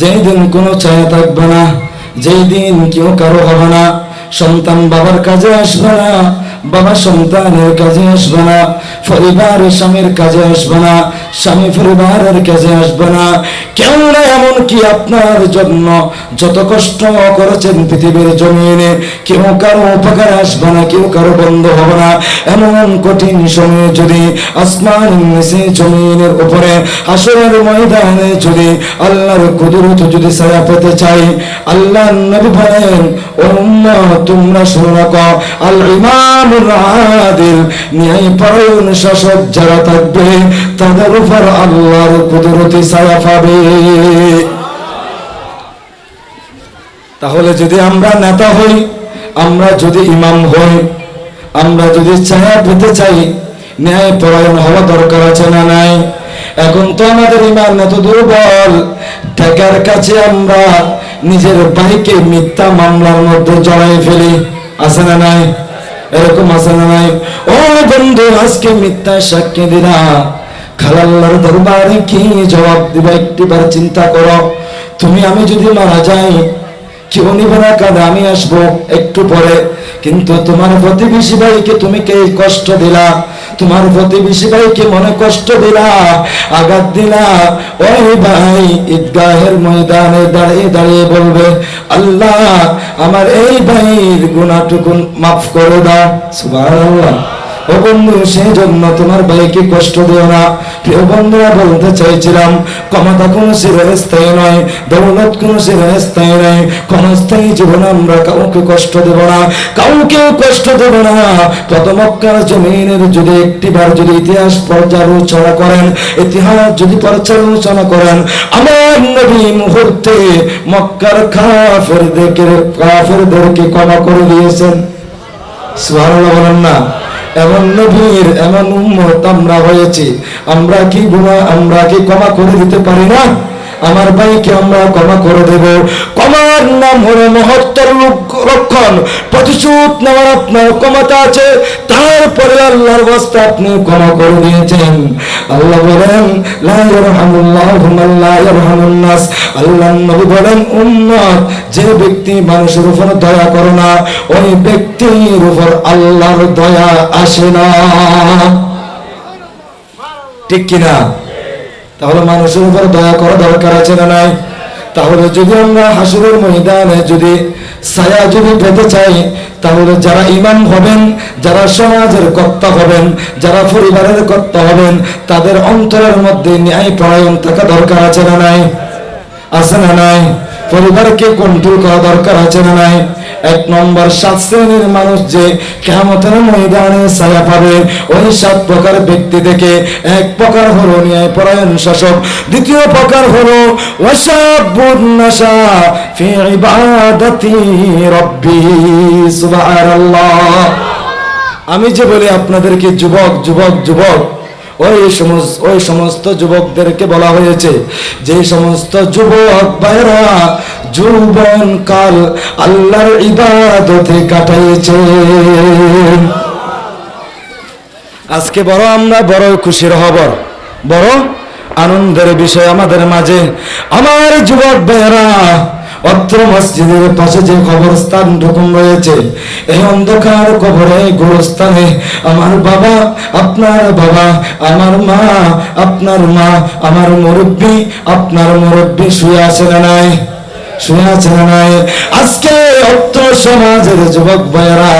যেই দিন কোনো ছায়া থাকবে না যেই দিন কেউ কারও হবে না, সন্তান বাবার কাজে আসবে না, বাবা সন্তানের কাজে আসবে না, পরিবার স্বামীর কাজে আসবে না স্বামী পরিবারের কাজে আসবে না। কেউ না এমন কি আপনার জন্য যত কষ্ট করেছেন পৃথিবীর জমিনে কেউ কারও উপকার আসবে না কেউ কারও বন্ধ হবে না। এমন কঠিন সময়ে যদি আসমান জমিনের উপরে আসরের ময়দানে যদি আল্লাহর কুদরত যদি ছায়া পেতে চাই আল্লাহ নবী বলেন উম্মাহ, তোমরা শুনে রাখো আল ইমামুল আদিল ন্যায় পরায়ণ শাসক যারা থাকবে তাদের উপর আল্লাহর কুদরতি ছায়া পাবে। তাহলে যদি আমরা নেতা হই, আমরা যদি ইমাম হই, আমরা যদি ছায়া পেতে চাই, ন্যায় পরায়ণ হওয়া দরকার আছে না নাই? এখন তো আমাদের ইমান এত দুর্বল টাকার কাছে আমরা নিজের ভাইকে মিথ্যা মামলার মধ্যে জড়াই ফেলি। আছে না নাই? এরকম আছে না নাই? ও বন্ধু, আজকে মিথ্যা সাক্ষী দিলা খালাল্লার দরবারে কি জবাব দিবা একটিবার চিন্তা করো। তুমি আমি যদি মারা যাই, কেউ নিবে না কাঁধে আমি আসব একটু পরে। কিন্তু তোমার প্রতিবেশী ভাইকে তুমি কে কষ্ট দিলা? তোমার প্রতিবেশী ভাইকে মনে কষ্ট দিলা? আঘাত দিলা? ওই ভাই ঈদগাহের ময়দানে দাঁড়িয়ে দাঁড়িয়ে বলবে, আল্লাহ, আমার এই ভাইয়ের গুণাটুকুন মাফ করে দাও। সুবহানাল্লাহ। ও বন্ধু তোমার ভাইকে কষ্ট দিও না। প্রিয় বন্ধুরা, বলতে চাইছিলাম, ক্ষমতা নয়, দৌলত নয়। ক্ষণস্থায়ী আমরা কাউকে কষ্ট দেব না কাউকে কষ্ট দেব না। জমিনের যদি একটিবার যদি ইতিহাস পর্যালোচনা করেন, ইতিহাস যদি পর্যালোচনা করেন, আমার নবী মুহূর্তে মক্কার কাফেরদেরকে কাফেরদেরকে ক্ষমা করে দিয়েছেন। সুবহানাল্লাহ বলেন না। এমন নবীর, এমন উম্মত আমরা হয়েছি। আমরা কি গুণা আমরা কি ক্ষমা করে দিতে পারি না? আমার ভাইকে আমরা ক্ষমা করে দেব। ক্ষমার নাম হলো মহত্তর রক্ষণ। প্রতিশোধ নেওয়ার আপনার ক্ষমতা আছে। তারপরে আল্লাহর বাস্তে আপনি ক্ষমা করে দিয়েছেন। আল্লাহ বলেন আল্লাহ উম্মত, যে ব্যক্তি মানুষের উপর দয়া করে না, ওই ব্যক্তির উপর আল্লাহর দয়া আসে না। ঠিক কিনা? তাহলে মানুষের উপর দয়া করা দরকার আছে না নাই? তাহলে যদি আমরা হাসুরের ময়দানে যদি ছায়া যদি পেতে চাই, তাহলে যারা ইমাম হবেন, যারা সমাজের কর্তা হবেন, যারা পরিবারের কর্তা হবেন, তাদের অন্তরের মধ্যে ন্যায় পরায়ণ থাকা দরকার আছে না নাই? আছে না নাই? পরিবারকে কন্ট্রোল করা দরকার আছে না নাই? এক নম্বর, সাত শ্রেণির মানুষ যে কেমতের ময়দানে ছায়া পাবে, ওই সাত প্রকার ব্যক্তি থেকে এক প্রকার হলো ন্যায় পরায়ণ শাসক, দ্বিতীয় প্রকার হলো আমি যে বলি আপনাদেরকে, যুবক যুবক যুবক ওই সমস্ত ওই সমস্ত যুবকদেরকে বলা হয়েছে যে সমস্ত যুবক ভাইরা যৌবন কাল আল্লাহর ইবাদতে কাটাইছে। আজকে বড় আমরা বড় খুশির খবর, বড় আনন্দের বিষয় আমাদের মাঝে। আমার যুবক ভাইরা অত্র মসজিদের পাশে যে কবরস্থান রকম রয়েছে এই অন্ধকার কবরে গোরস্থানে, আমার বাবা, আপনার বাবা, আমার মা, আপনার মা, আমার মুরব্বী, আপনার মুরব্বী শুয়ে আছে না নাই? আজকে সমাজের যুবক ভাইয়েরা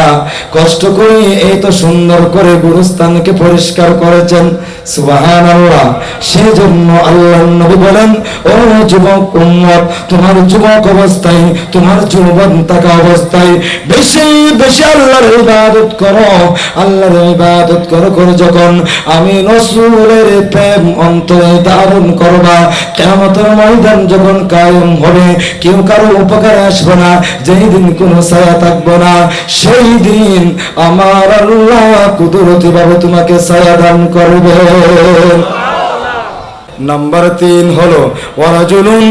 কষ্ট করে এই তো সুন্দর করে গুরুস্থানকে পরিষ্কার করেছেন। সুবাহান আল্লাহ আল্লাহ নবী বলেন, ও যুবক তোমার যুবক অবস্থায়, তোমার যৌবন থাকা অবস্থায় বেশি বেশি আল্লাহর ইবাদত করো। আল্লাহর ইবাদত করো করো যখন আমি রসুলের প্রেম অন্তরে করবা কেমতের ময়দান যখন কায়েম হবে কেউ কারও উপকার আসব না যেই দিন কোনো ছায়া থাকব না সেই দিন আমার আল্লাহ কুদরতি বাবু তোমাকে ছায়া দান করবে। নাম্বার তিন হলো, ওয়ারাজুলুন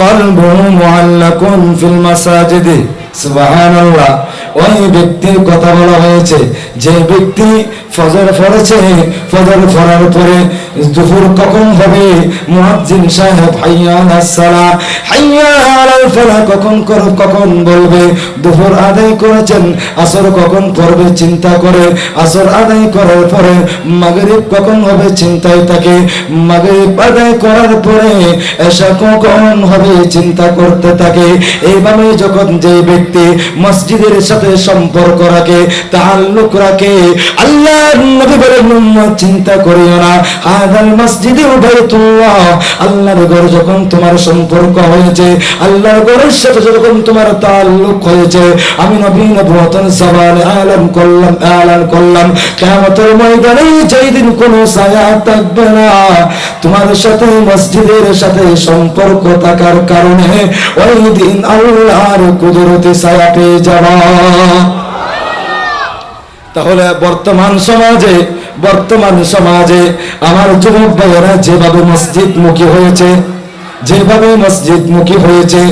কলবু মুআল্লাকুন ফিল মাসাজিদি। সুবহানাল্লাহ। ওই ব্যক্তির কথা বলা হয়েছে, যে ব্যক্তি ফজর পড়েছে, ফজর পড়ার পরে দুপুর কখন হবে? মুয়াজ্জিন সাহেব, হাইয়া আলাস সালাহ হাইয়া আলাল কখন কখন বলবে? দুপুর আদায় করেছেন, আসর কখন পড়বে চিন্তা করে। আসর আদায় করার পরে মাগরিব কখন হবে? চিন্তায় থাকে। মাগরিব আদায় করার পরে এসা কখন হবে? চিন্তা করতে থাকে। এইভাবে যখন যে ব্যক্তি মসজিদের সাথে সম্পর্ক রাখে তাল্লুক রাখে। আল্লাহ নবী উম্মত চিন্তা করিও না। আদাল মসজিদে উবাইতুল্লাহ আল্লাহর ঘর যখন তোমার সম্পর্ক হয়েছে, আল্লাহর ঘরের সাথে যখন তোমার তাল্লুক হয়েছে, আমি নবী নবুয়তন সবালে আলম করলাম আলান করলাম। কিয়ামতের ময়দানে যেই দিন কোনো ছায়া থাকবে না, তোমার সাথে মসজিদের সাথে সম্পর্ক থাকার কারণে ওই দিন আল্লাহর কুদরতে ছায়া পেয়ে যাওয়া তাহলে বর্তমান সমাজে বর্তমান সমাজে আমার যুবক ভাইয়েরা যেভাবে মসজিদ মুখী হয়েছে, যেভাবে মসজিদ মুখী হয়েছে,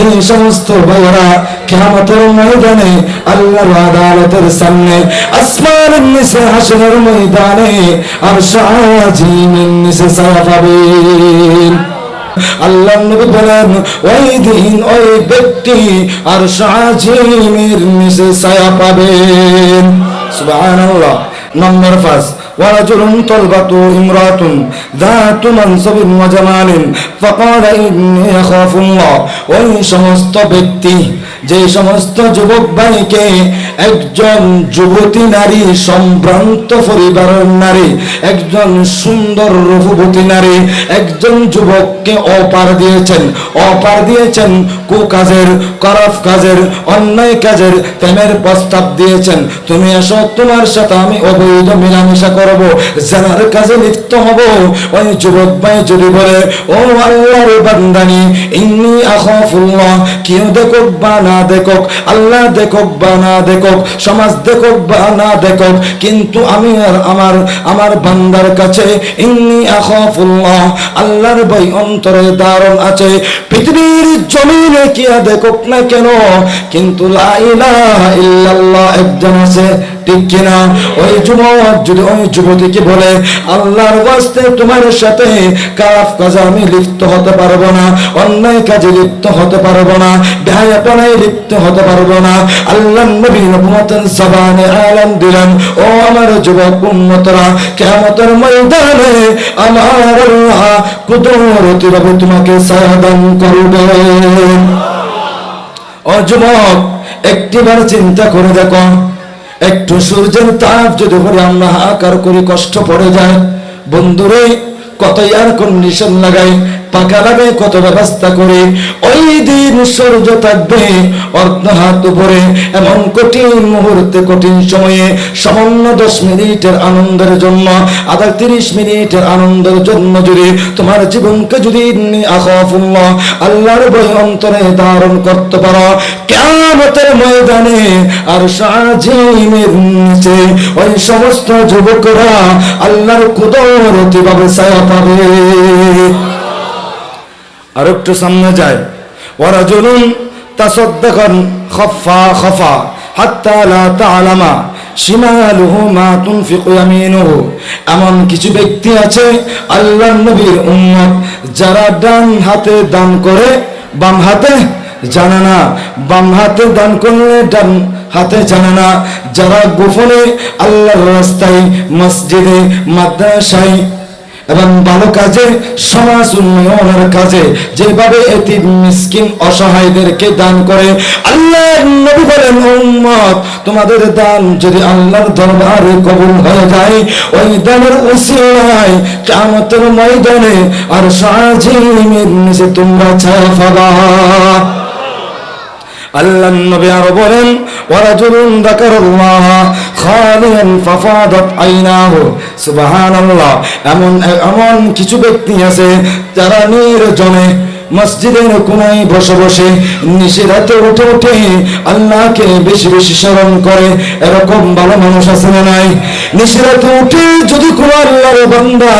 এই সমস্ত ভাইয়েরা কেমতের ময়দানে আল্লাহর আদালতের সামনে আসমানের নিচে হাসনের ময়দানে, আর সাজিমের নিচে সারা আল্লাহ নবী বলেন ওই দিন ওই ব্যক্তি আর সাজিমের নিচে ছায়া পাবেন সুবহানাল্লাহ নম্বর পাঁচ ورجل طلبة امرأة ذات منصب وجمال فقال إني أخاف الله ওই সমস্ত ব্যক্তি যে সমস্ত যুবক ভাইকে একজন যুবতী নারী, সম্ভ্রান্ত পরিবারের নারী, একজন সুন্দর রূপবতী নারী, একজন যুবককে অপার দিয়েছেন। অপার দিয়েছেন কুকাজের, করফ কাজের, অন্যায় কাজের প্রেমের প্রস্তাব দিয়েছেন। তুমি এসো, তোমার সাথে আমি অবৈধ মেলামেশা করব, জানার কাজে লিপ্ত হব। ওই যুবক ভাই যদি বলে, ও আল্লাহর বান্দানি, ইন্নি আখাফুল্লাহ, কেউ দেখুক বা না দেখক, আল্লাহ দেখক বা না দেখক, সমাজ দেখক বা না দেখক। কিন্তু আমি আর আমার আমার বান্দার কাছে ইন্নি আখাফুল্লাহ, আল্লাহর বই অন্তরে দারণ আছে। পৃথিবীর জমিনে কিয়া দেখক না কেন? কিন্তু লা ইলাহা ইল্লাল্লাহ একজন আছে। ঠিক কিনা? ওই যুবক যদি ওই যুবতীকে বলে, আল্লাহর তোমার সাথে কাফ কাজে আমি লিপ্ত হতে পারব না, অন্যায় কাজে লিপ্ত হতে পারব না ব্যয়াপনায় লিপ্ত হতে পারব না আল্লাহ নবী আলাম দিলেন ও আমার যুবক উন্নতরা কেমতের ময়দানে আমার তোমাকে যুবক, একটিবার চিন্তা করে দেখো একটু সূর্যের তাপ যদি হরে আমরা হাহাকার করি কষ্ট পড়ে যায়, বন্ধুরে, কত এয়ার কন্ডিশন লাগাই পাকা লাগাই কত ব্যবস্থা করে, ওই দিন সূর্য থাকবে অর্ধ হাত উপরে, এমন কঠিন মুহূর্তে, কঠিন সময়ে, সামান্য দশ মিনিটের আনন্দের জন্য, আধা তিরিশ মিনিটের আনন্দের জন্য তোমার জীবনকে যদি আল্লাহর বই অন্তরে ধারণ করতে পারো কেমতের ময়দানে আর সাজিমের নিচে ওই সমস্ত যুবকরা আল্লাহর কুদরতি ভাবে ছায়া পাবে। আর একটু সামনে যায়। ওরা জুলুন তাসদ্দাকান খফা খফা হাত্তা লা তাআলামা শিমালুহু মা তুনফিকু ইয়ামিনুহু। এমন কিছু ব্যক্তি আছে আল্লাহর নবীর উম্মত, যারা ডান হাতে দান করে, বাম হাতে জানে না। বাম হাতে দান করলে ডান হাতে জানে না। যারা গোপনে আল্লাহর রাস্তায়, মসজিদে, মাদ্রাসায় এবং ভালো কাজে, সমাজ উন্নয়নের কাজে, যেভাবে এটি মিসকিন অসহায়দেরকে দান করে আল্লাহ নবী বলেন, উম্মত, তোমাদের দান যদি আল্লাহর দরবারে কবুল হয়ে যায়, ওই দানের উসিলায় কিয়ামতের ময়দানে আর সাজিমের নিচে তোমরা ছায়া পাবা। আল্লাহ নবী আরও বলেন ওয়ারাজুলুন যাকারাল্লাহ খালিয়ান ফাফাদাত আইনাহু। সুবহানাল্লাহ এমন এমন কিছু ব্যক্তি আছে যারা নির্জনে মসজিদের কোনায় বসে বসে নিশিরাতে উঠে উঠে আল্লাহকে বেশি বেশি স্মরণ করে, এরকম ভালো মানুষ আছে না নাই? নিশিরাতে উঠে যদি কোনো আল্লাহর বান্দা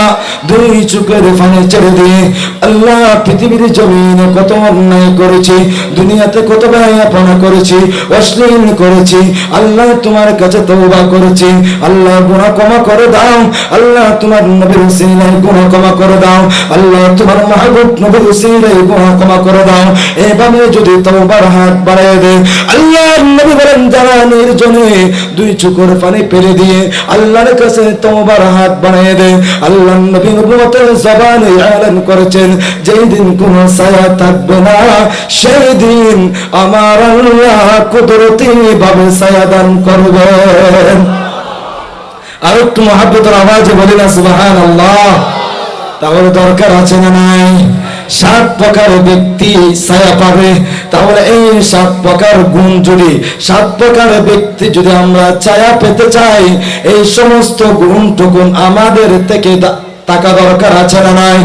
দুই চোখের ফানে ছেড়ে দিয়ে আল্লাহ পৃথিবীর জমিনে কত অন্যায় করেছি, দুনিয়াতে কত ব্যয়াপনা করেছি, অশ্লীল করেছি, আল্লাহ তোমার কাছে তওবা করেছি, আল্লাহ গুনাহ ক্ষমা করে দাও, আল্লাহ তোমার নবীর উসিলায় গুনাহ ক্ষমা করে দাও, আল্লাহ তোমার মাহবুব নবীর উসিলায় গুনাহ ক্ষমা করে দাও। এভাবে যদি হাত নবী বলেন, যারা নির্জনে দুই চোখের পানি ফেলে দিয়ে আল্লাহর কাছে হাত আল্লাহ নবী নবুয়তের করেছেন, যেই দিন কোনো থাকবে না, সেই দিন আমার আল্লাহ কুদরতি ভাবে দান করবেন আর একটু মহাব্বতের আওয়াজে বলি না সুবাহান আল্লাহ তাহলে দরকার আছে না নাই? সাত প্রকার ব্যক্তি ছায়া পাবে। তাহলে এই সাত প্রকার গুণ যদি, সাত প্রকার ব্যক্তি যদি আমরা ছায়া পেতে চাই, এই সমস্ত গুণটুকুন আমাদের থেকে টাকা দরকার আছে না নাই?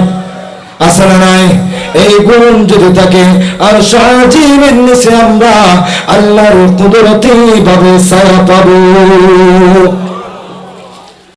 আছে না নাই? এই গুণ যদি থাকে, আর সজীবের নিচে আমরা আল্লাহর কুদরতি ভাবে ছায়া পাবো।